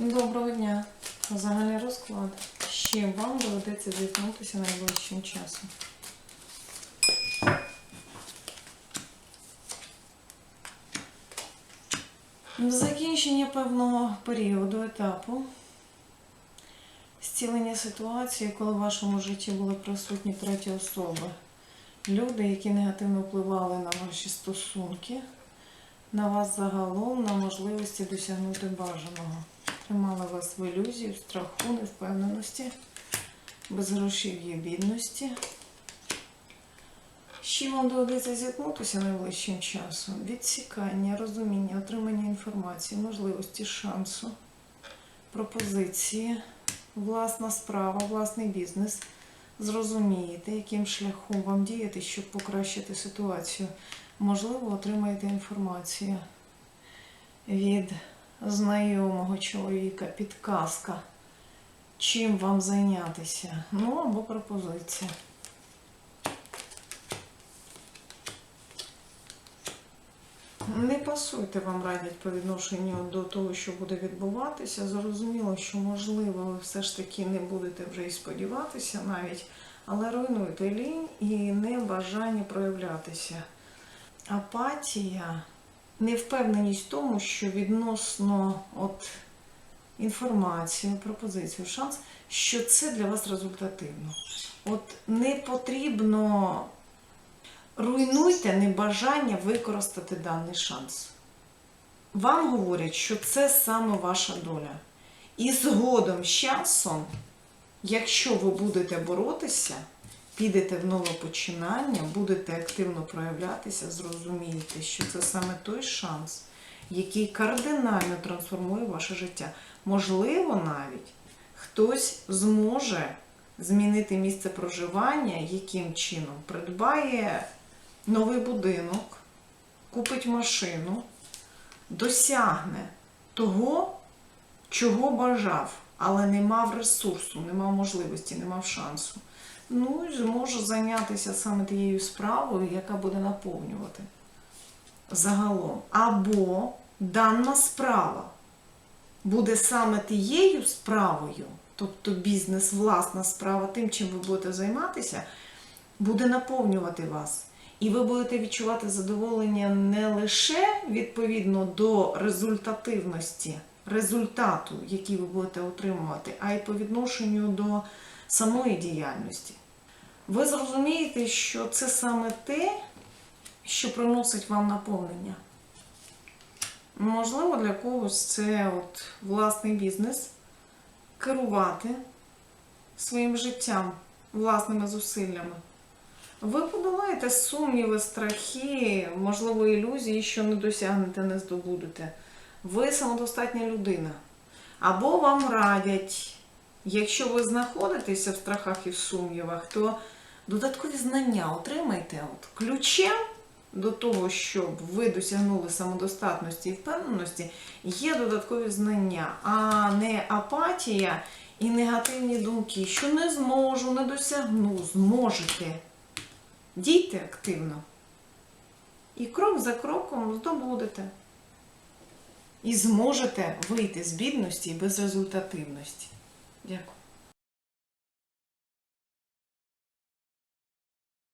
Доброго дня. Загальний розклад. З чим вам доведеться зіткнутися найближчим часом? Закінчення певного періоду, етапу. Зцілення ситуації, коли в вашому житті були присутні треті особи. Люди, які негативно впливали на ваші стосунки, на вас загалом, на можливості досягнути бажаного. Тримали вас в ілюзії, в страху, невпевненості, без грошів'ї бідності. З чим вам доведеться зіткнутися найближчим часом? Відсікання, розуміння, отримання інформації, можливості, шансу, пропозиції, власна справа, власний бізнес. Зрозумієте, яким шляхом вам діяти, щоб покращити ситуацію. Можливо, отримаєте інформацію від знайомого чоловіка, підказка, чим вам зайнятися. Ну або пропозиція. Не пасуйте, вам радять по відношенню до того, що буде відбуватися. Зрозуміло, що можливо ви все ж таки не будете вже і сподіватися навіть, але руйнуйте лінь і небажання проявлятися. Апатія, невпевненість в тому, що відносно от інформацію, пропозицію, шанс, що це для вас результативно. От не потрібно руйнуйте небажання використати даний шанс. Вам говорять, що це саме ваша доля. І згодом з часом, якщо ви будете боротися, підете в нове починання, будете активно проявлятися, зрозумієте, що це саме той шанс, який кардинально трансформує ваше життя. Можливо, навіть хтось зможе змінити місце проживання, яким чином придбає новий будинок, купить машину, досягне того, чого бажав, але не мав ресурсу, не мав можливості, не мав шансу. Ну і зможе зайнятися саме тією справою, яка буде наповнювати загалом. Або дана справа буде саме тією справою, тобто бізнес, власна справа, тим, чим ви будете займатися, буде наповнювати вас. І ви будете відчувати задоволення не лише відповідно до результативності, результату, який ви будете отримувати, а й по відношенню до самої діяльності. Ви зрозумієте, що це саме те, що приносить вам наповнення. Можливо, для когось це от власний бізнес, керувати своїм життям, власними зусиллями. Ви подолаєте сумніви, страхи, можливо, ілюзії, що не досягнете, не здобудете. Ви самодостатня людина. Або вам радять, якщо ви знаходитеся в страхах і в сумнівах, то додаткові знання отримайте. От ключем до того, щоб ви досягнули самодостатності і впевненості, є додаткові знання, а не апатія і негативні думки, що не зможу, не досягну, зможете. Дійте активно. І крок за кроком здобудете. І зможете вийти з бідності і безрезультативності. Дякую.